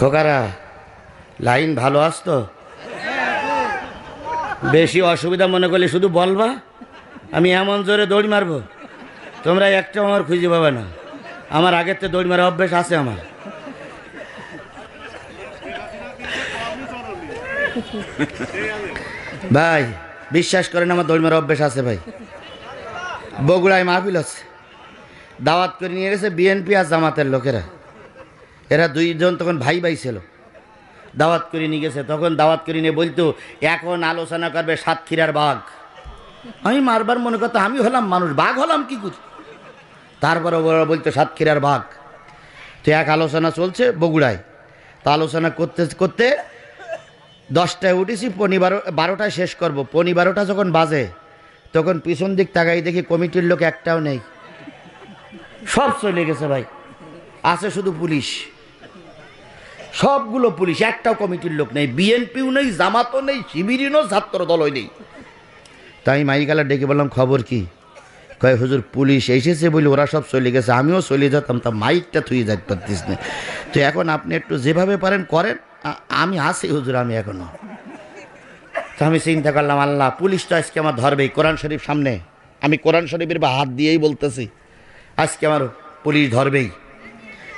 খোকারা, line ভালো আসতো বেশি অসুবিধা মনে করলে শুধু বলবা, আমি এমন জোরে দৌড় মারবো, তোমরা একটা আমার খুঁজে পাবে না। আমার আগের তো দৌড় মারা অভ্যেস আছে আমার। ভাই, বিশ্বাস করেন আমার দৌড় মারা অভ্যেস আছে ভাই। বগুড়ায় মাহফিল আছে দাওয়াত করে নিয়ে গেছে বিএনপি আর জামাতের লোকেরা। এরা দুইজন তখন ভাই ভাই ছিল। দাওয়াত করে নিয়ে গেছে। তখন দাওয়াত করে নিয়ে বলতো, এখন আলোচনা করবে সাতক্ষীরার বাঘ। আমি মারবার মনে করতো, আমি হলাম মানুষ, বাঘ হলাম কি করি? তারপরে ওরা বলতো, সাতক্ষীরার বাঘ। তো এক আলোচনা চলছে বগুড়ায়। তা আলোচনা করতে করতে দশটায় উঠেছি, পনি বারো, বারোটায় শেষ করব। পনি বারোটা যখন বাজে, তখন পিছন দিক তাকাই দেখি কমিটির লোক একটাও নেই। সব চলে গেছে ভাই। আছে শুধু পুলিশ। সবগুলো পুলিশ, একটাও কমিটির লোক নেই, বিএনপিও নেই, জামাতও নেই শিবিরও ছাত্র দলই নেই। তাই মাইকালা ডেকে বললাম, খবর কি? কয়, হুজুর, পুলিশ এসেছে বলে ওরা সব চলে গেছে, আমিও চলে যেতাম, তা মাইকটা থুয়ে যাইতে পারতিস না। তো এখন আপনি একটু যেভাবে পারেন, করেন। আমি আছি, হুজুর, আমি এখনও। তো আমি চিন্তা করলাম, আল্লাহ, পুলিশ তো আজকে আমার ধরবেই, কোরআন শরীফ সামনে। আমি কোরআন শরীফের বা হাত দিয়েই বলতেছি, আজকে আমার পুলিশ ধরবেই।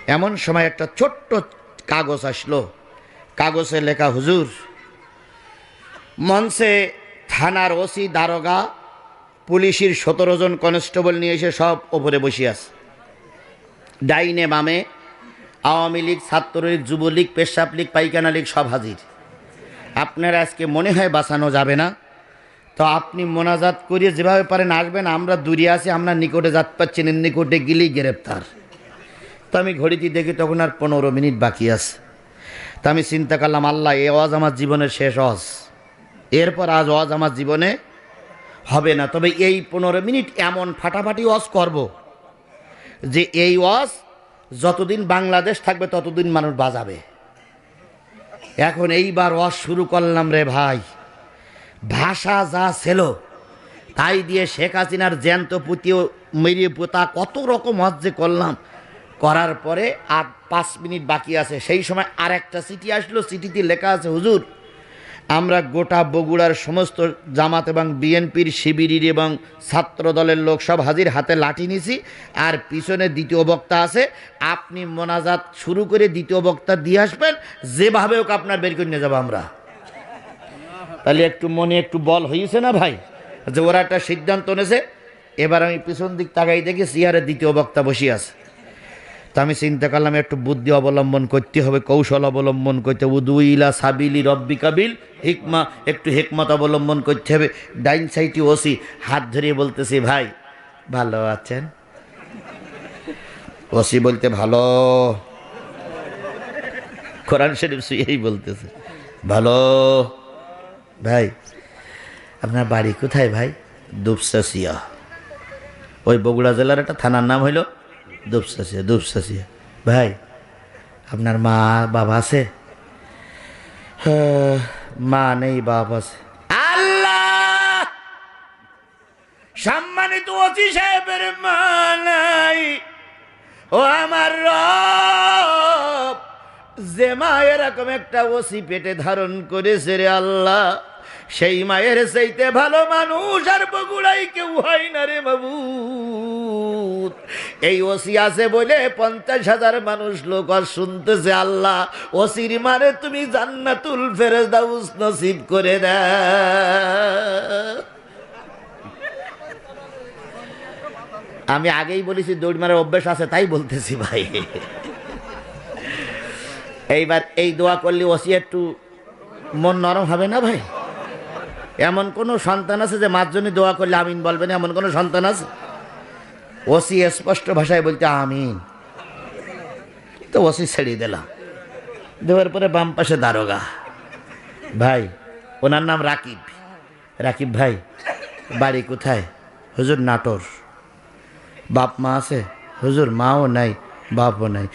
এমন সময় একটা ছোট্ট কাগজ আসলো। কাগজে লেখা, হুজুর, মঞ্চে থানার ওসি, দারোগা, পুলিশের সতেরো জন কনস্টেবল নিয়ে এসে সব ওপরে বসে আছে। ডাইনে বামে আওয়ামী লীগ, ছাত্রলীগ, যুবলীগ, পেশাব লীগ পাইকানা লীগ সব হাজির। আপনার আজকে মনে হয় বাঁচানো যাবে না। তো আপনি মোনাজাত করিয়ে যেভাবে পারেন, আসবেন, আমরা দূরে আছি, আমরা নিকটে যাত পাচ্ছেন নিকটে গেলেই গ্রেপ্তার। তো আমি ঘড়িটি দেখি, তখন আর পনেরো মিনিট বাকি আছে। তা আমি চিন্তা করলাম, আল্লাহ, এ ওয়াজ আমার জীবনের শেষ ওয়াজ। এরপর আজ ওয়াজ আমার জীবনে হবে না। তবে এই পনেরো মিনিট এমন ফাটাফাটি ওয়াজ করব যে এই ওয়াজ যতদিন বাংলাদেশ থাকবে, ততদিন মানুষ বাজাবে। এখন এইবার ওয়াজ শুরু করলাম রে ভাই। ভাষা যা ছিল, তাই দিয়ে শেখ হাসিনার জ্যান্ত পুঁতিও, মেরিয়ে পোতা, কত রকম ওয়াজ যে করলাম। করার পরে আর পাঁচ মিনিট বাকি আছে। সেই সময় আর একটা চিঠি আসলো। চিঠিতে লেখা আছে, হুজুর, আমরা গোটা বগুড়ার সমস্ত জামাত এবং বিএনপির শিবিরের এবং ছাত্র দলের লোক সব হাজির হাতে লাঠি নিছি আর পিছনে দ্বিতীয় বক্তা আছে। আপনি মোনাজাত শুরু করে দ্বিতীয় বক্তা দিয়ে আসবেন, যেভাবে হোক আপনার বের করে নিয়ে যাব আমরা। তাহলে একটু মনে একটু বল হয়েছে না ভাই? যে ওরা একটা সিদ্ধান্ত নেছে এবার আমি পিছন দিক তাকাই দেখি সিয়ারে দ্বিতীয় বক্তা বসে আছে। তা আমি চিন্তা করলাম, একটু বুদ্ধি অবলম্বন করতে হবে, কৌশল অবলম্বন করতে হবে। উদুইলা সাবিলি রব্বি কাবিল হিকমা, একটু হেকমত অবলম্বন করতে হবে। ডাইন সাইটি ওসি, হাত ধরিয়ে বলতেছি, ভাই, ভালো আছেন? ওসি বলতে, ভালো। কোরআন শরীফ শুয়েই বলতেছে, ভালো। ভাই, আপনার বাড়ি কোথায় ভাই? দুপসাসিয়া ওই বগুড়া জেলার একটা থানার নাম হইল দুপসাসিয়া দুপসাসিয়া। ভাই, আপনার মা বাবা আছে? মা নেই, বাপ আছে। আল্লাহ! সম্মানিত অতি সাহেবের মা নাই। ও আমার রব, যে মা এরকম একটা ওসি পেটে ধারণ করেছে রে আল্লাহ। সেই মায়ের চাইতে ভালো মানুষ আর বগুড়াই কেউ হয় না রে বাবু এই ওসি আছে বলে পঞ্চাশ হাজার মানুষ লোক আর শুনতেছে আল্লাহ। ওসির মানে তুমি জান্নাতুল ফেরদাউস নসিব করে দেয় আমি আগেই বলেছি দৌড় মারার অভ্যেস আছে, তাই বলতেছি ভাই। এইবার এই দোয়া করলে ওসি একটু মন নরম হবে না ভাই? এমন কোনো সন্তান আছে যে মাঝজনে দোয়া করলে আমিন বলবেন এমন কোনো সন্তান আছে? ওসি স্পষ্ট ভাষায় বলতে আমিন। তো ওসি ছেড়ে দিলাম। দেওয়ার পরে বাম পাশে দারোগা। ভাই, ওনার নাম রাকিব। রাকিব ভাই, বাড়ি কোথায়? হুজুর নাটোর। বাপ মা আছে? হুজুর মাও নাই, বাপও নাই।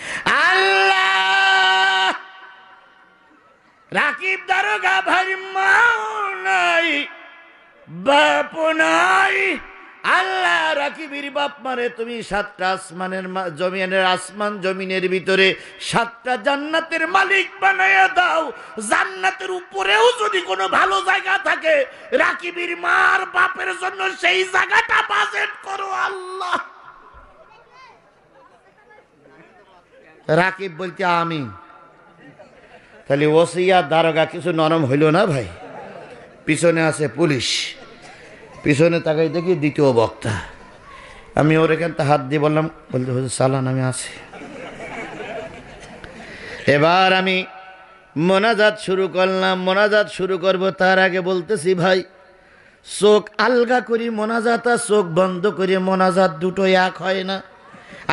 রাকিব দারোগা ভাই মাও নাই বাপ নাই। আল্লাহ রাকিবির বাপ মারে, তুমি সাতটা আসমানের মা- জমিনের আসমান জমিনের ভিতরে সাতটা জান্নাতের মালিক বানাইয়া দাও। জান্নাতের উপরেও যদি কোনো ভালো জায়গা থাকে, রাকিবির মার বাপের জন্য সেই জায়গাটা বাজেট করো আল্লাহ। রাকিব বলতে আমি তাহলে ওসিয়া, দারোগা কিছু নরম হইল না ভাই? পিছনে আছে পুলিশ। পিছনে তাকাই দেখি দ্বিতীয় বক্তা। আমি ওর এখানটা হাত দিয়ে বললাম, বলতে হুজুর সালান, আমি আছি। এবার আমি মোনাজাত শুরু করলাম। মোনাজাত শুরু করব তার আগে বলতেছি ভাই, চোখ আলগা করি মোনাজাত আর চোখ বন্ধ করি। মোনাজাত দুটো এক হয় না।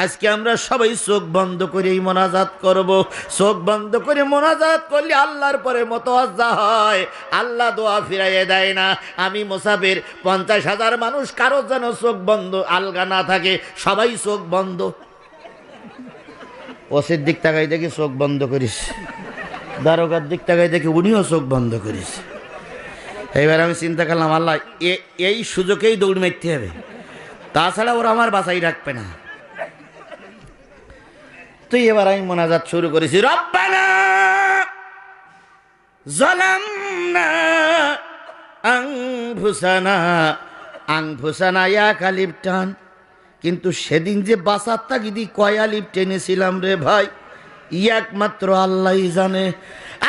আজকে আমরা সবাই চোখ বন্ধ করে মোনাজাত করব। চোখ বন্ধ করে মোনাজাত করলে আল্লাহর পরে মতোয়াজা হয়। আল্লাহ দোয়া ফিরাইয়ে দেয় না। আমি মোসাফির, পঞ্চাশ হাজার মানুষ, কারও যেন চোখ বন্ধ, আলগা না থাকে। সবাই চোখ বন্ধ। ওসির দিক তাকাই দেখি চোখ বন্ধ করিস। দারোগার দিক তাকাই দেখি উনিও চোখ বন্ধ করিস। এইবার আমি চিন্তা করলাম, আল্লাহ এই সুযোগেই দৌড় মারতে হবে। তাছাড়া ওরা আমার বাসাই রাখবে না। তুই এবার আমি মোনাজাত শুরু করেছি। রব্বানা এক টান। কিন্তু সেদিন যে বাসার তাগিদি কয় আলিপ টেনেছিলাম রে ভাই, একমাত্র আল্লাহ জানে।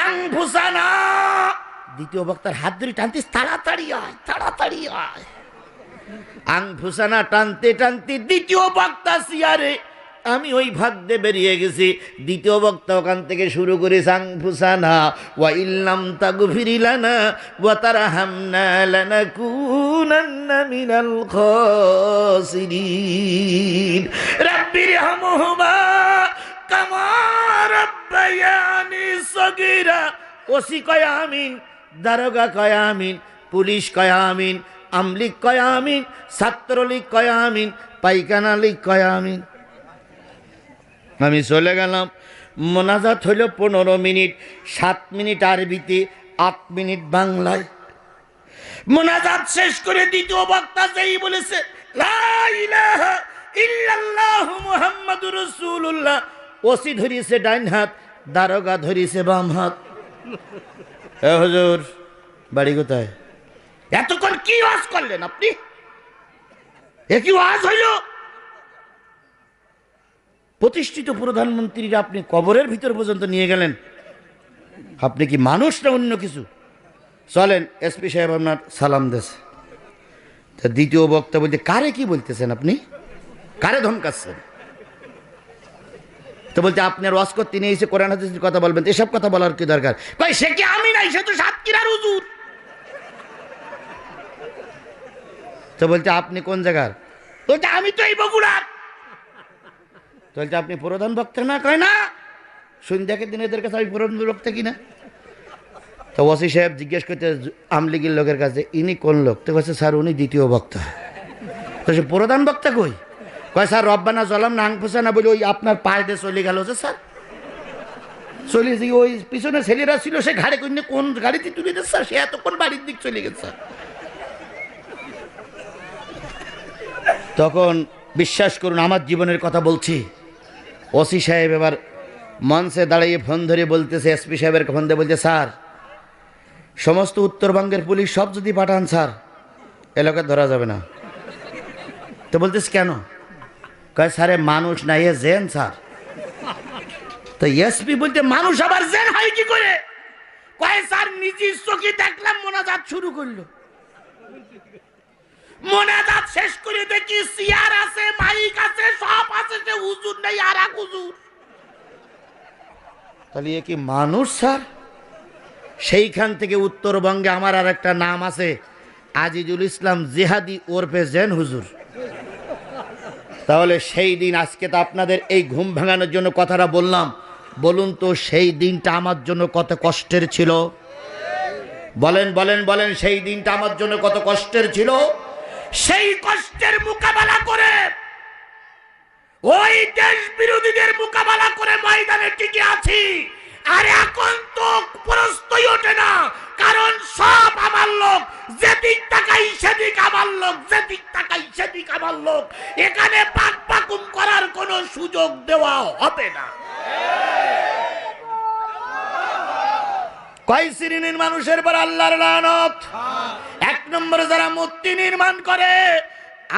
আংভুসানা দ্বিতীয় বক্তার হাত ধরে টানতিস, তাড়াতাড়ি আয় তাড়াতাড়ি আয়। আংফুসানা টানতে টানতে দ্বিতীয় বক্তা সিয়ারে আমি ওই ভাগ দিয়ে বেরিয়ে গেছি। দ্বিতীয় বক্তা ওখান থেকে শুরু করে সাংফুসানা, ওয়া ইল্লাম তাগফিরিলানা ওয়া তারহামনা লানাকুনান্না মিনাল খাসিরিন। রাব্বির হামহুমা কামা রাব্বায়ানি সগীরা। ওসি কয় আমিন, দারোগা কয় আমিন, পুলিশ কয় আমিন, আমলিক কয় আমিন, ছাত্রলীগ কয় আমিন পাইকানা লীগ আমিন। আমি চলে গেলাম। মোনাজাত হইল পনেরো মিনিট, সাত মিনিট আরবিতে, আট মিনিট বাংলায়। মোনাজাত শেষ করে দ্বিতীয় বক্তা যেই বলেছে ওসি ধরিয়েছে ডাইন হাত, দারোগা ধরিয়েছে বাম হাত। হুজুর, বাড়ি কোথায়? এতক্ষণ কি ওয়াজ করলেন আপনি? এ কি ওয়াজ হইল? প্রতিষ্ঠিত প্রধানমন্ত্রীরা আপনি কবরের ভিতর পর্যন্ত নিয়ে গেলেন। আপনি কি মানুষ না অন্য কিছু? চলেন এসপি সাহেব আপনার সালাম দেশ তা দ্বিতীয় বক্তা বলতে কারে কি বলতেছেন আপনি? কারে ধমকাচ্ছেন তো বলতে আপনার ওয়াজ করতে নিয়ে এসে কোরআন হাদিসের কথা বলবেন এসব কথা বলার কি দরকার? ভাই সে কি আমি নাই, সে তো সাতক্ষীরার হুজুর। তো বলছে, আপনি কোন জায়গার? বলছে, আমি তো এই বগুড়ার। তো বলছে আপনি প্রধান বক্তা না? কয় না। সন্ধ্যাকে দিন এদের কাছে আমি প্রধান বক্তা কিনা? তো ওসি সাহেব জিজ্ঞেস করতে, আমলিগির লোকের কাছে, ইনি কোন লোক? তো কাছে স্যার, উনি দ্বিতীয় বক্তা সে প্রধান বক্তা কই? কয়, স্যার, রব্বানা জলাম না, আংফুসা না বলে, ওই আপনার পায়ে দিয়ে চলে গেল যে, স্যার। চলে যে ওই পিছনে ছেলেরা ছিল, সে ঘাড়ে কন্যা কোন গাড়িতে তুলে দিচ্ছে স্যার? সে এতক্ষণ বাড়ির দিক চলে গেছে। তখন বিশ্বাস করুন, আমার জীবনের কথা বলছি। ওসি সাহেব এবার মঞ্চে দাঁড়িয়ে ফোন ধরে বলতেছে, এসপি সাহেবের ফোন দিয়ে বলছে, স্যার, সমস্ত উত্তরবঙ্গের পুলিশ সব যদি পাঠান, স্যার এলাকা ধরা যাবে না। তো বলতেছ, কেন? কয়, স্যারে মানুষ না এ জেন, স্যার। তো এসপি বলতে, মানুষ আবার জেন হয় কি করে? কয়, স্যার, নিজের চোখে দেখলাম মোনাজাত শুরু করল। মোনাজাত শেষ করে দেখি সিয়ার আছে, মাইক আছে, সব আছে, সে হুজুর নেই আর এক হুজুর। তাহলে এ কি মানুষ, স্যার? সেইখান থেকে উত্তরবঙ্গে আমার আর একটা নাম আছে, আজিজুল ইসলাম জেহাদি ওরফে জেন হুজুর। তাহলে সেই দিন আজকে তো আপনাদের এই ঘুম ভাঙানোর জন্য কথাটা বললাম। বলুন তো, সেই দিনটা আমার জন্য কত কষ্টের ছিল? বলেন বলেন বলেন, সেই দিনটা আমার জন্য কত কষ্টের ছিল? সেই কষ্টের মোকাবেলা করে, ওই দেশ বিরোধীদের মোকাবেলা করে ময়দানে টিকে আছি। আর এখন তো প্রশ্নই ওঠে না, কারণ সব আমার লোক, যেদিক তাকাই সেদিক আমার লোক, যেদিক তাকাই সেদিক আমার লোক। এখানে পাক পাকুম করার কোনো সুযোগ দেওয়া হবে না। কয় শ্রেণির মানুষের পর আল্লাহর লানত? নম্বর যারা মূর্তি নির্মাণ করে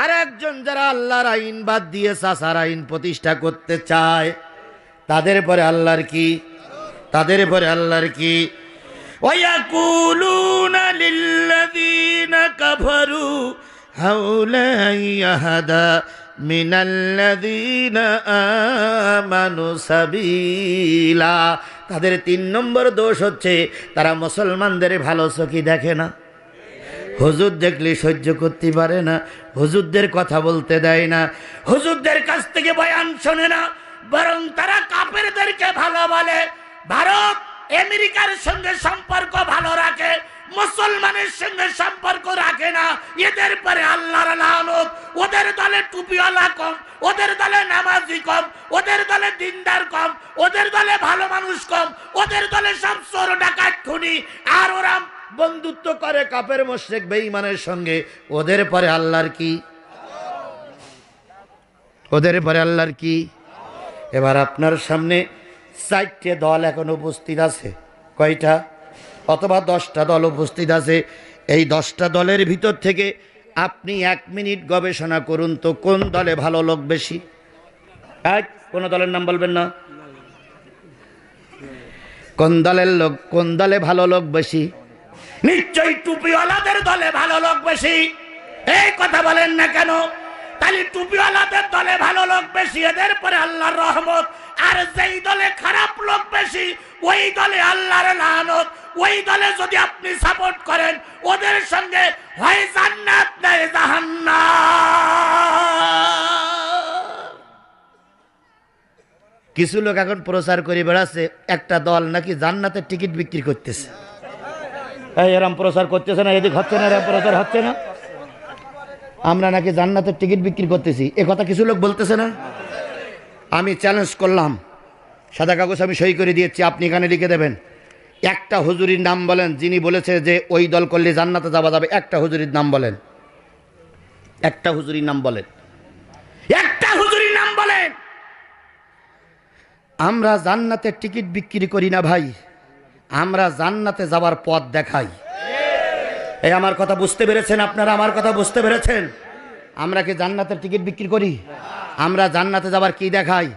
আর একজন যারা আল্লাহর আইন বাদ দিয়ে সাসার আইন প্রতিষ্ঠা করতে চায় তাদের পরে আল্লাহর কি তাদের পরে আল্লাহর কি ويقولون للذين كفروا هؤلاء يهدى من الذين آمنوا سبيلا তাদের তিন নম্বর দোষ হচ্ছে তারা মুসলমানদের ভালো চোখে দেখে না হুজুর দেখলে সহ্য করতে পারে না, হুজুরদের কথা বলতে দেয় না, হুজুরদের কাছ থেকে বয়ান শোনে না, বরং তারা কাপেরদেরকে ভালো বলে। ভারত আমেরিকার সঙ্গে সম্পর্ক ভালো রাখে, মুসলমানের সঙ্গে সম্পর্ক রাখে না, এদের পরে আল্লাহর লানত, ওদের দলে টুপিওয়ালা কম, ওদের দলে নামাজি কম, ওদের দলে দিনদার কম, ওদের দলে ভালো মানুষ কম, ওদের দলে সব চোর ডাকাত খুনি, আর ওরা বন্ধুত্ব করে কাপের মোশেক বেঈমানের সঙ্গে। ওদের পরে আল্লাহর কি? ওদের পরে আল্লাহর কি? এবার আপনার সামনে চারটে দল এখন উপস্থিত আছে। কয়টা? অথবা দশটা দল উপস্থিত আছে। এই দশটা দলের ভিতর থেকে আপনি এক মিনিট গবেষণা করুন তো, কোন দলে ভালো লোক বেশি? এক, কোন দলের নাম বলবেন না? কোন দলের লোক, কোন দলে ভালো লোক বেশি? নিশ্চয়ই টুপিওয়ালাদের দলে ভালো লোক বেশি। এই কথা বলেন না কেন? তাহলে টুপিওয়ালাদের দলে ভালো লোক বেশি, এদের পরে আল্লাহর রহমত। আর যেই দলে খারাপ লোক বেশি, ওই দলে আল্লাহর লানত। ওই দলে যদি আপনি সাপোর্ট করেন, ওদের সঙ্গে হয় জান্নাত, নাই জাহান্নাম। কিছু লোক এখন প্রচার করে বেড়াচ্ছে, একটা দল নাকি জান্নাতের টিকিট বিক্রি করতেছে। এই, এরম প্রচার করতেছে না, এদিক হচ্ছে না, এরম প্রচার হচ্ছে না। আমরা নাকি জান্নাতের টিকিট বিক্রি করতেছি। এ কথা কিছু লোক বলতেছে না? আমি চ্যালেঞ্জ করলাম। সাদা কাগজ আমি সই করে দিয়েছি, আপনি এখানে লিখে দেবেন। একটা হুজুরির নাম বলেন, যিনি বলেছে যে ওই দল করলে জান্নাতে যাওয়া যাবে, একটা হুজুরির নাম বলেন। একটা হুজুরির নাম বলেন। একটা হুজুরির নাম বলেন! আমরা জান্নাতের টিকিট বিক্রি করি না ভাই। আমরা জান্নাতে যাওয়ার পথ দেখাই। এই আমার কথা বুঝতে পেরেছেন আপনারা? আমার কথা বুঝতে পেরেছেন? আমরা কি জান্নাতের টিকিট বিক্রি করি? আমরা জান্নাতে যাওয়ার কি দেখাই?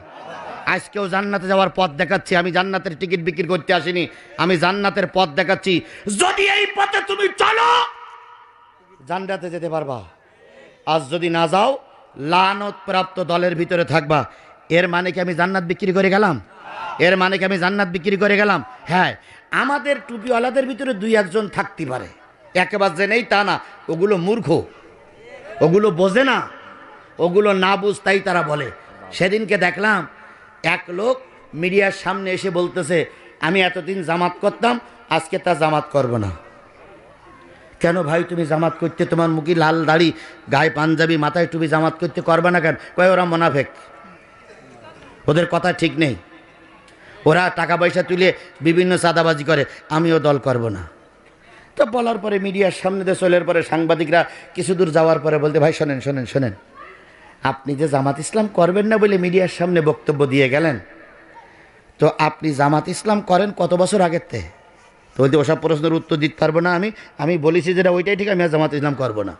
আজকেও জান্নাতে যাওয়ার পথ দেখাচ্ছি। আমি জান্নাতের টিকিট বিক্রি করতে আসিনি। আমি জান্নাতের পথ দেখাচ্ছি। যদি এই পথে তুমি চলো, জান্নাতে যেতে পারবা। আজ যদি না যাও, লানত প্রাপ্ত দলের ভিতরে থাকবা। এর মানে কি আমি জান্নাত বিক্রি করে গেলাম? এর মানে কি আমি জান্নাত বিক্রি করে গেলাম? হ্যাঁ আমাদের টুপিওয়ালাদের ভিতরে দুই একজন থাকতে পারে। একেবারে যে নেই তা না, ওগুলো মূর্খ। ওগুলো বোঝে না, ওগুলো না বুঝ তাই তারা বলে। সেদিনকে দেখলাম এক লোক মিডিয়ার সামনে এসে বলতেছে, আমি এতদিন জামাত করতাম, আজকে তা জামাত করব না। কেন ভাই তুমি জামাত করতে তোমার মুখে লাল দাড়ি, গায়ে পাঞ্জাবি, মাথায় টুপি জামাত করতে করবে না কেন? কয়, ওরা মোনাফেক। ওদের কথা ঠিক নেই। ওরা টাকা পয়সা তুলে বিভিন্ন চাঁদাবাজি করে, আমিও দল করব না। তো বলার পরে মিডিয়ার সামনে দিয়ে চলের পরে সাংবাদিকরা কিছু দূর যাওয়ার পরে বলতে, ভাই, শোনেন শোনেন শোনেন। আপনি যে জামাত ইসলাম করবেন না বলে মিডিয়ার সামনে বক্তব্য দিয়ে গেলেন, তো আপনি জামাত ইসলাম করেন কত বছর আগের থেকে তো বলতে, ওসব প্রশ্নের উত্তর দিতে পারব না আমি। আমি বলেছি যেটা, ওইটাই ঠিক, আমি আর জামাত ইসলাম করব না।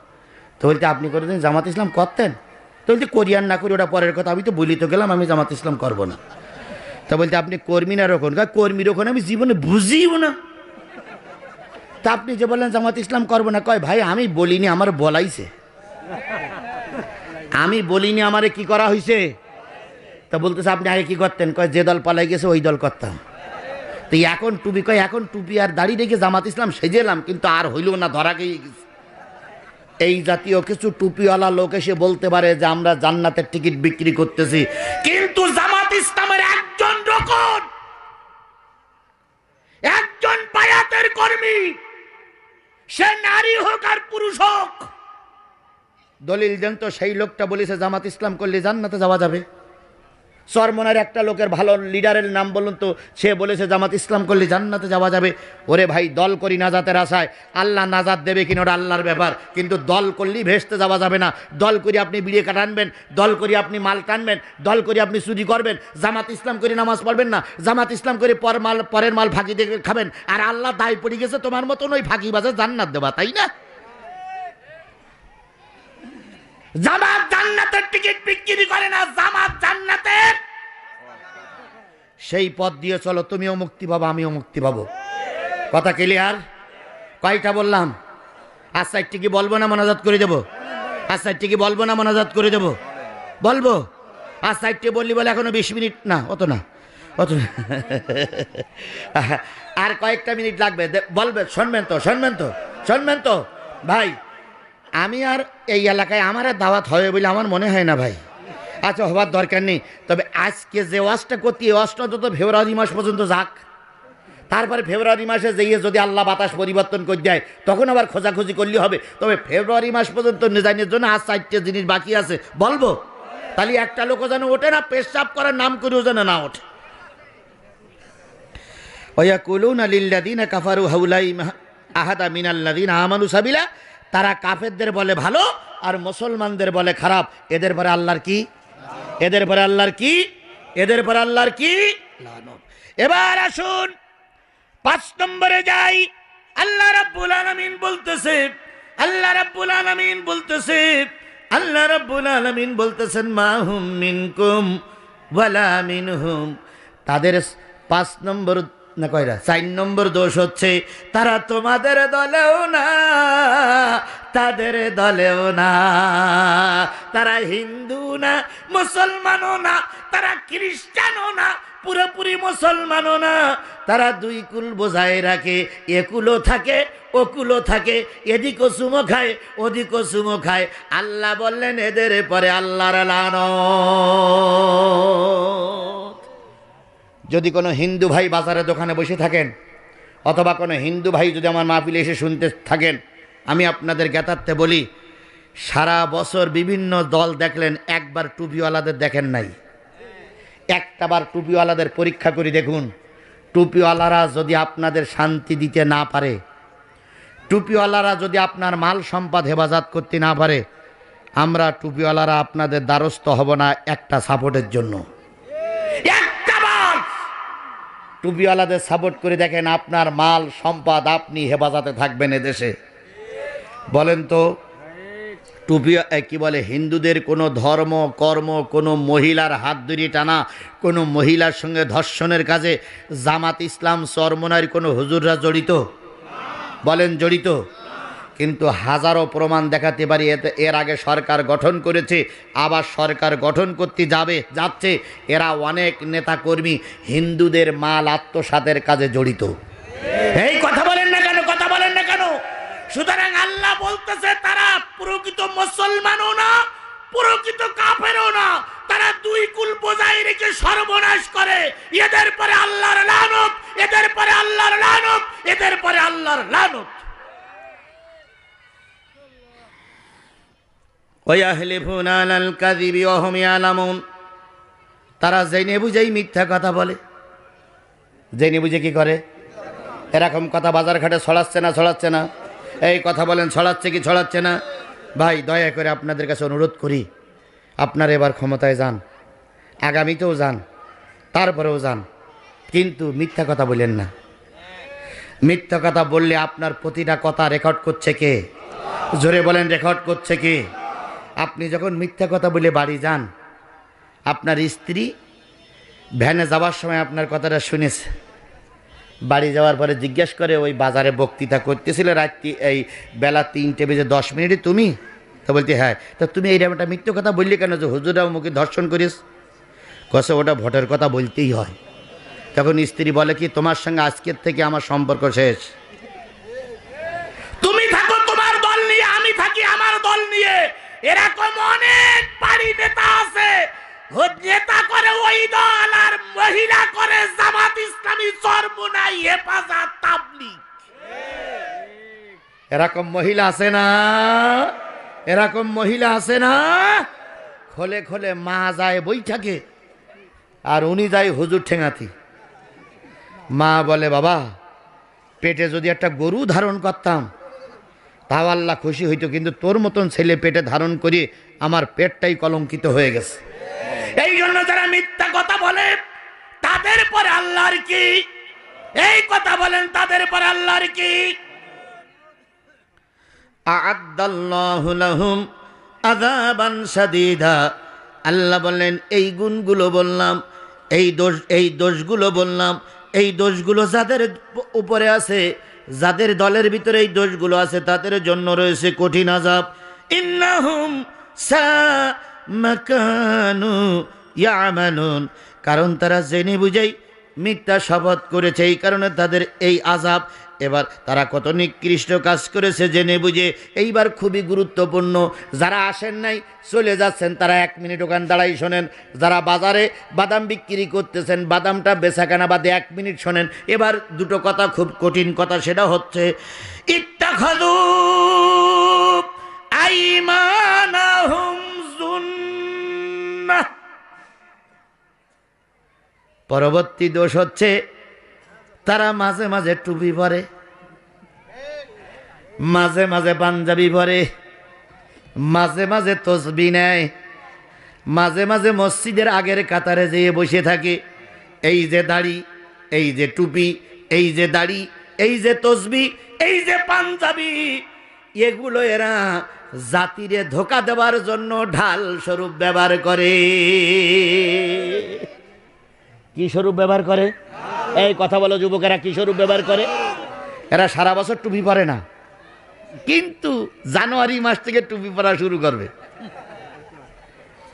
তো বলতে, আপনি করেছেন জামাত ইসলাম করতেন? তো বলতে, করিয়ান না করি, ওটা পরের কথা। আমি তো বলি তো গেলাম, আমি জামাত ইসলাম করব না। তা বলতে আপনি কর্মী না রকম কর্মী রকম আমি জীবনে বুঝিও না। তা আপনি যে বললেন জামাত ইসলাম করব না, কয়, ভাই, আমি বলিনি, আমার বলাইছে। আমি বলিনি, আমারে কি করা হয়েছে তা বলতেছে, আপনি আগে কি করতেন? কয়, যে দল পালাই গেছে, ওই দল করতাম। তো এখন টুপি, কয়, এখন টুপি আর দাড়ি রেখে জামাত ইসলাম সেজেলাম, কিন্তু আর হইল না, ধরা গিয়ে গেছে। এই জাতীয় কিছু টুপিওয়ালা লোক এসে বলতে পারে যে, আমরা জান্নাতের টিকিট বিক্রি করতেছি। কিন্তু জামাত একজন বায়াতের কর্মী, সে নারী হোক আর পুরুষ হোক। দলিল দেন তো সেই লোকটা বলেছে জামাত ইসলাম করলে জান্নাতে যাওয়া যাবে। চরমনার একটা লোকের ভালো লিডারের নাম বলুন তো, সে বলেছে, জামাত ইসলাম করলে জান্নাতে যাওয়া যাবে। ওরে ভাই, দল করি নাজাতের আশায়। আল্লাহ নাজাত দেবে কিনা ওটা আল্লাহর ব্যাপার। কিন্তু দল করলেই ভেসতে যাওয়া যাবে না। দল করে আপনি বিড়িয়ে কাটানবেন দল করে আপনি মাল টানবেন, দল করে আপনি চুরি করবেন, জামাত ইসলাম করে নামাজ পড়বেন না, জামাত ইসলাম করে পর মাল, পরের মাল ফাঁকি দিয়ে খাবেন। আর আল্লাহ দায় পড়ে গেছে, তোমার মতন ওই ফাঁকি বাজে জান্নাত দেবা, তাই না? জামাত জান্নাতের টিকিট বিক্রি করে না, জামাত জান্নাতের। সেই পথ দিয়ে চলো, তুমিও মুক্তি পাবো, আমিও মুক্তি পাবো। কথা ক্লিয়ার কয়টা বললাম? আচ্ছা একটি কি বলব না মনাজাত করে দেবো? আচ্ছা একটি কি বলব না মনাজাত করে দেবো? বলব? আচ্ছা একটি বললি বলে এখনও বিশ মিনিট? না, অত না, অত। আর কয়েকটা মিনিট লাগবে। বলবে, শুনবেন তো শুনবেন তো শুনবেন তো। ভাই আমি আর এই এলাকায় আমার আর দাওয়াত হবে বলে আমার মনে হয় না ভাই। আচ্ছা হবার দরকার নেই। তবে আজকে যে ওয়াজটা করতে এই ওয়াজটা তো ফেব্রুয়ারি মাস পর্যন্ত যাক। তারপরে ফেব্রুয়ারি মাসে যেয়ে যদি আল্লাহ বাতাস পরিবর্তন করে দেয়, তখন আবার খোঁজাখুঁজি করলে হবে। তবে ফেব্রুয়ারি মাস পর্যন্ত নিজানের জন্য আর চারটে জিনিস বাকি আছে। বলব? তাহলে একটা লোকও যেন ওঠে না, পেশাব করার নাম করেও যেন না ওঠে। ওয়াকুলুনা লিল্লাযিনা কাফারু হাউলাই আহাদা মিনাল্লাযিনা আমানু সাবিলা। তারা কাফেরদের বলে ভালো আর মুসলমানদের বলে খারাপ। এদের পরে আল্লাহর কি? এদের পরে আল্লাহর কি? এদের পরে আল্লাহর কি। এবার আসুন, পাঁচ নম্বরে যাই। আল্লাহ রাব্বুল আলামিন বলতেছে, আল্লাহ রাব্বুল আলামিন বলতেছে, আল্লাহ রাব্বুল আলামিন বলতেছেন, মা হুম মিনকুম, ওয়ালা মিনহুম। তাদের পাঁচ নম্বর না কয়টা চার নম্বর দোষ হচ্ছে, তারা তোমাদের দলেও না, তাদের দলেও না। তারা হিন্দু না, মুসলমানও না, তারা খ্রিস্টানও না, পুরোপুরি মুসলমানও না। তারা দুই কুল বোঝায় রাখে একুলো থাকে ওকুলো থাকে এদিকও সুমো খায় ওদিকও সুমো খায়। আল্লাহ বললেন, এদের পরে আল্লাহর লানত। যদি কোনো হিন্দু ভাই বাজারে দোকানে বসে থাকেন, অথবা কোনো হিন্দু ভাই যদি আমার মাহফিলে এসে শুনতে থাকেন, আমি আপনাদের জ্ঞাতার্থে বলি, সারা বছর বিভিন্ন দল দেখলেন, একবার টুপিওয়ালাদের দেখেন নাই। একটাবার টুপিওয়ালাদের পরীক্ষা করে দেখুন, টুপিওয়ালারা যদি আপনাদের শান্তি দিতে না পারে, টুপিওয়ালারা যদি আপনার মাল সম্পদ হেফাজত করতে না পারে, আমরা টুপিওয়ালারা আপনাদের দ্বারস্থ হব না একটা সাপোর্টের জন্য একটাবার টুপিওয়ালাদের সাপোর্ট করে দেখেন আপনার মাল, সম্পদ আপনি হেফাজতে থাকবেন এদেশে। বলেন তো, টুপি কি বলে, হিন্দুদের কোনো ধর্ম, কর্ম, কোনো মহিলার হাত ধরি টানা, কোনো মহিলার সঙ্গে ধর্ষণের কাজে জামাত ইসলাম চরমনার কোনো হুজুররা জড়িত? বলেন জড়িত? কিন্তু হাজারো প্রমাণ দেখাতে পারি, এতে এর আগে সরকার গঠন করেছে, আবার সরকার গঠন করতে যাবে, যাচ্ছে। এরা অনেক নেতাকর্মী, হিন্দুদের মাল আত্মসাতের কাজে জড়িত। এই কথা বলেন না কেন, কথা বলেন না কেন? সুতরাং আল্লাহ বলতেছে, তারা প্রকৃত মুসলমানও না, প্রকৃত কাফেরও না। তারা দুই কুল বজায় রেখে সর্বনাশ করে। এদের পরে আল্লাহর লানত, এদের পরে আল্লাহর লানত, এদের পরে আল্লাহর লানত। তারা জেনে বুঝেই মিথ্যা কথা বলে। জেনে বুঝে কি করে? এরকম কথা বাজার ঘাটে ছড়াচ্ছে না ছড়াচ্ছে না। এই কথা বলেন, ছড়াচ্ছে কি, ছড়াচ্ছে না? ভাই, দয়া করে আপনাদের কাছে অনুরোধ করি, আপনার এবার ক্ষমতায় যান, আগামীতেও যান, তারপরেও যান। কিন্তু মিথ্যা কথা বলেন না। মিথ্যা কথা বললে আপনার প্রতিটা কথা রেকর্ড করছে কে? জোরে বলেন রেকর্ড করছে কে? আপনি যখন মিথ্যা কথা বলে বাড়ি যান, আপনার স্ত্রী ভ্যানে যাওয়ার সময় আপনার কথাটা শুনেছে। বাড়ি যাওয়ার পরে জিজ্ঞেস করে, ওই বাজারে বক্তৃতা করতেছিল রাত্রি, এই বেলা তিনটে বেজে দশ মিনিটে তুমি? তো বলতে হ্যাঁ। তা তুমি এইরকম একটা মিথ্যে কথা বললি কেন যে হুজুরাও মুখে ধর্ষণ করিস? কসে ওটা ভোটের কথা বলতেই হয়। তখন স্ত্রী বলে, কি তোমার সঙ্গে আজকের থেকে আমার সম্পর্ক শেষ? তুমি থাকো তোমার দল নিয়ে, আমি থাকি আমার দল নিয়ে। এরকম অনেক পারি নেতা আছে। নেতা করে ওই দল আর মহিলা করে জামাত ইসলামী চরমুনাই হেফাজত তাবলিগ। এরকম মহিলা আছে না? এরকম মহিলা আছে না? খোলে খোলে মা যায় বই থাকে আর উনি যায় হুজুর ঠেঙাতি। মা বলে, বাবা, পেটে যদি একটা গরু ধারণ করতাম তাও আল্লাহ খুশি হইতো কিন্তু তোর মতন ছেলে পেটে ধারণ করি আমার পেটটাই কলঙ্কিত হয়ে গেছে। এই জন্য যারা মিথ্যা কথা বলে তাদের পরে আল্লাহর কি? এই কথা বলেন তাদের পরে আল্লাহর কি? আল্লাহ বললেন এই গুণগুলো বললাম এই দোষ এই দোষগুলো বললাম এই দোষগুলো যাদের উপরে আছে যাদের দলের ভিতরে এই দোষগুলো আছে, তাদের জন্য রয়েছে কঠিন আজাব ইন্নাহুম সামাকানু ইয়ামালুন কারণ তারা জেনে বুঝেই মিথ্যা শপথ করেছে, এই কারণে তাদের এই আজাব এবার তারা কত নিকৃষ্ট কাজ করেছে জেনে বুঝে এইবার খুবই গুরুত্বপূর্ণ। যারা আসেন নাই, চলে যাচ্ছেন, তারা এক মিনিট ওখান দাঁড়াই শোনেন। যারা বাজারে বাদাম বিক্রি করতেছেন, বাদামটা বেচাকেনা বাদে এক মিনিট শোনেন। এবার দুটো কথা খুব কঠিন কথা, সেটা হচ্ছে পরবর্তী দোষ হচ্ছে তারা মাঝে মাঝে টুপি পরে, মাঝে মাঝে পাঞ্জাবি পরে, মাঝে মাঝে তসবি নেয়, মাঝে মাঝে মসজিদের আগের কাতারে যেয়ে বসে থাকে। এই যে দাড়ি, এই যে টুপি, এই যে দাড়ি, এই যে তসবি, এই যে পাঞ্জাবি, এগুলো এরা জাতিরে ধোকা দেওয়ার জন্য ঢাল স্বরূপ ব্যবহার করে। কি স্বরূপ ব্যবহার করে? এই কথা বলো, যুবকেরা কি স্বরূপ ব্যবহার করে? এরা সারা বছর টুপি পরে না। কিন্তু জানুয়ারি মাস থেকে টুপি পরা শুরু করবে।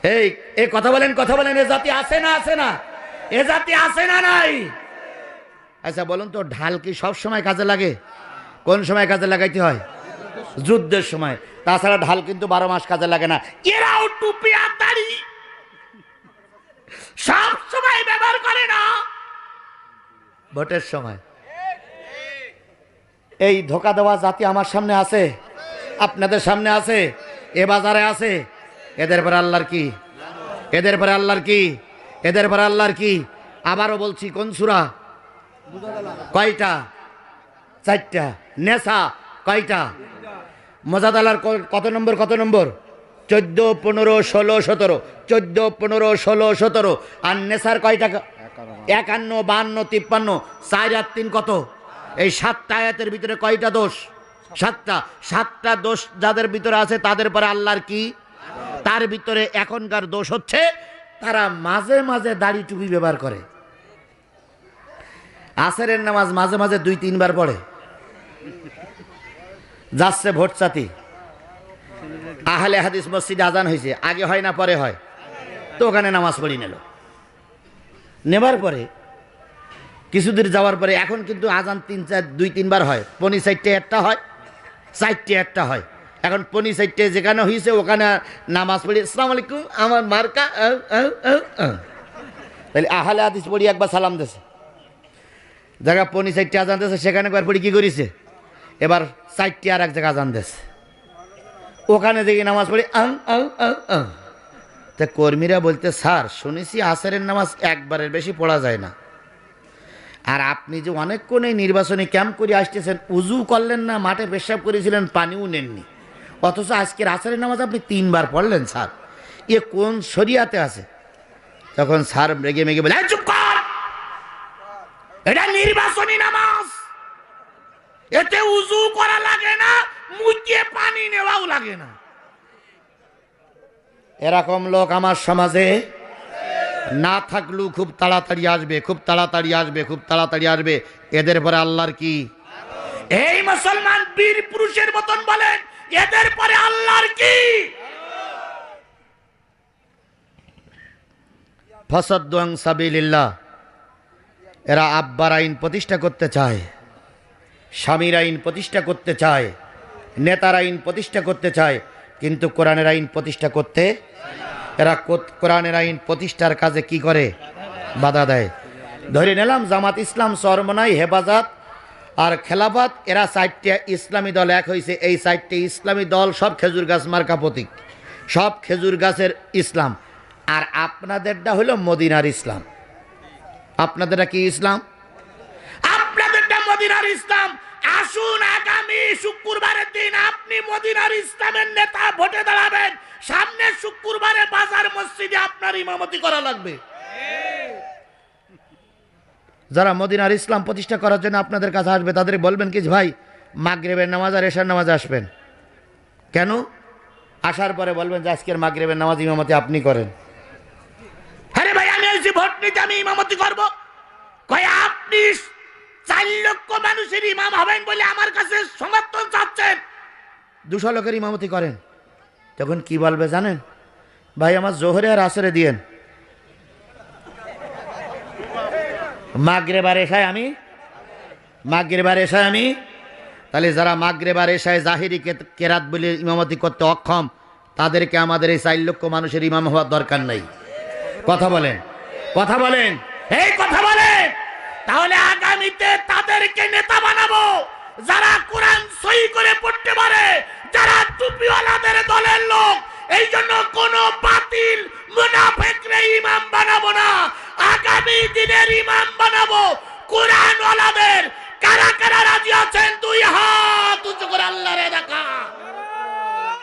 এই, এ কথা বলেন কথা বলেন, এ জাতি আছে না আছে না? এ জাতি আছে না নাই? আচ্ছা বলুন তো, ঢাল কি সব সময় কাজে লাগে? কোন সময় কাজে লাগাইতে হয়? যুদ্ধের সময়। তাছাড়া ঢাল কিন্তু বারো মাস কাজে লাগে না। এরাও টুপি আর দাড়ি সব সময় ব্যবহার করে না। ভোটের সময়। এই ধোকা দেওয়া জাতি আমার সামনে আছে, আপনাদের সামনে আছে, এ বাজারে আছে, এদের পরে আল্লাহর কি? এদের পরে আল্লাহর কি? এদের পরে আল্লাহর কি? আবারও বলছি, কোন সুরা? কয়টা? চারটা। নেশা, কয়টা? মজাদালার কত নম্বর কত নম্বর? চোদ্দ, পনেরো, ষোলো, সতেরো। চোদ্দ, পনেরো, ষোলো, সতেরো। আর নেশার কয়টা একান্ন, বান্ন, তিপ্পান্ন, চার আর তিন কত? এই সাতটা আয়াতের ভিতরে কয়টা দোষ? সাতটা। সাতটা দোষ যাদের ভিতরে আছে, তাদের পরে আল্লাহর কি? তার ভিতরে এখনকার দোষ হচ্ছে, তারা মাঝে মাঝে দাড়ি টুপি ব্যবহার করে। আসরের নামাজ মাঝে মাঝে দুই, তিনবার পড়ে। যাচ্ছে ভোট চাতি আহলে হাদিস মসজিদে আজান হয়েছে। আগে হয় না, পরে হয়। তো ওখানে নামাজ পড়ি নিল। নেবার পরে, কিছুদূর যাওয়ার পরে, এখন কিন্তু আজান তিন চার, দুই তিনবার হয়। পনি সাইডটে একটা হয় চারটে একটা হয়। এখন পনি সাইডটে যেখানে হয়েছে ওখানে নামাজ পড়ি। আসসালামু আলাইকুম, আমার মার্কা। তাহলে আহালে আদিস পড়ি, একবার সালাম দেছে। জায়গা পনি সাইডটে আজান দেছে, সেখানে একবার পড়ি কী করেছে? এবার চারটে আর এক জায়গা আজান দেছে। ওখানে দেখি নামাজ পড়ি আং আং আং আং তা কর্মীরা বলতে, স্যার, শুনেছি আসরের নামাজ একবারের বেশি পড়া যায় না। আর আপনি যে অনেকক্ষণ এই নির্বাচনী ক্যাম্প করে আসতেছেন, উজু করলেন না, মাঠে পেশাব করেছিলেন, পানিও নেননি। অথচ আজকের আসরের নামাজ আপনি তিনবার পড়লেন, স্যার। এ কোন শরিয়াতে আছে? তখন স্যার রেগে মেগে বলে, "এই চুপ কর! এটা নির্বাচনী নামাজ। এতে উজু করা লাগে না মুখে পানি নেওয়াও লাগে না। এরকম লোক আমার সমাজে না থাকলেও খুব তাড়াতাড়ি আসবে খুব তাড়াতাড়ি আসবে খুব তাড়াতাড়ি আসবে। এদের পরে আল্লাহর কি? এই মুসলমান বীর পুরুষের মতন বলেন এদের পরে আল্লাহর কি? ফসদ্দং এরা আব্বার আইন প্রতিষ্ঠা করতে চায় স্বামীর আইন প্রতিষ্ঠা করতে চায় নেতার আইন প্রতিষ্ঠা করতে চায় কিন্তু কোরআনের আইন প্রতিষ্ঠা করতে এরা কোরআনের আইন প্রতিষ্ঠার কাজে কি করে? বাধা দেয়। ধরে নিলাম, জামাত ইসলাম সরমনাই হেফাজত আর খেলাফত, এরা চারটে ইসলামী দল এক হয়েছে এই চারটে ইসলামী দল সব খেজুর গাছ মার্কা প্রতীক। সব খেজুর গাছের ইসলাম। আর আপনাদেরটা হলো মদিনার ইসলাম। আপনাদেরটা কি ইসলাম? আপনাদেরটা মদিনার ইসলাম। আসুন আগামী শুক্রবারের দিন আপনি মদিনার ইসলামের নেতা ভোটে দাঁড়াবেন। সামনের শুক্রবারে বাজার মসজিদে আপনার ইমামতি করা লাগবে। যারা মদিনার ইসলাম প্রতিষ্ঠা করার জন্য আপনাদের কাছে আসবে তাদের বলবেন কি ভাই, মাগরেবের নামাজ আর এশার নামাজ আসবেন। কেন? আসার পরে বলবেন যে আজকের মাগরেবের নামাজ ইমামতি আপনি করেন। আরে ভাই, আমি এসেছি ভোট নিতে আমি ইমামতি করব। কয়, আপনি চার লক্ষ মানুষের ইমাম হবেন বলে আমার কাছে সমর্থন চাচ্ছেন। দুশো লোকের ইমামতি করেন। তখন কি বলবে জানেন? ভাই, আমার জোহরে আর আসরে দিয়েন। মাগরেবার এসায় আমি? মাগরেবার এসায় আমি? তাহলে যারা মাগরেবার এসায় জাহিরি কেরাত বলে ইমামতি করতে অক্ষম, তাদেরকে আমাদের এই চার লক্ষ মানুষের ইমাম হওয়ার দরকার নেই। কথা বলেন। কথা বলেন। এই কথা বলেন। তাহলে আগামীতে তাদেরকে নেতা বানাবো। যারা কোরআন সই করে পড়তে পারে যারা টুপিওয়ালাদের দলের লোক, এই জন্য কোন বাতিল মুনাফেকরে ইমাম বানাবো না। আগামী দিনের ইমাম বানাবো কোরআনওয়ালাদের। কারা কারা রাজি আছেন? দুই হাত উঁচু করে আল্লাহরে দেখা।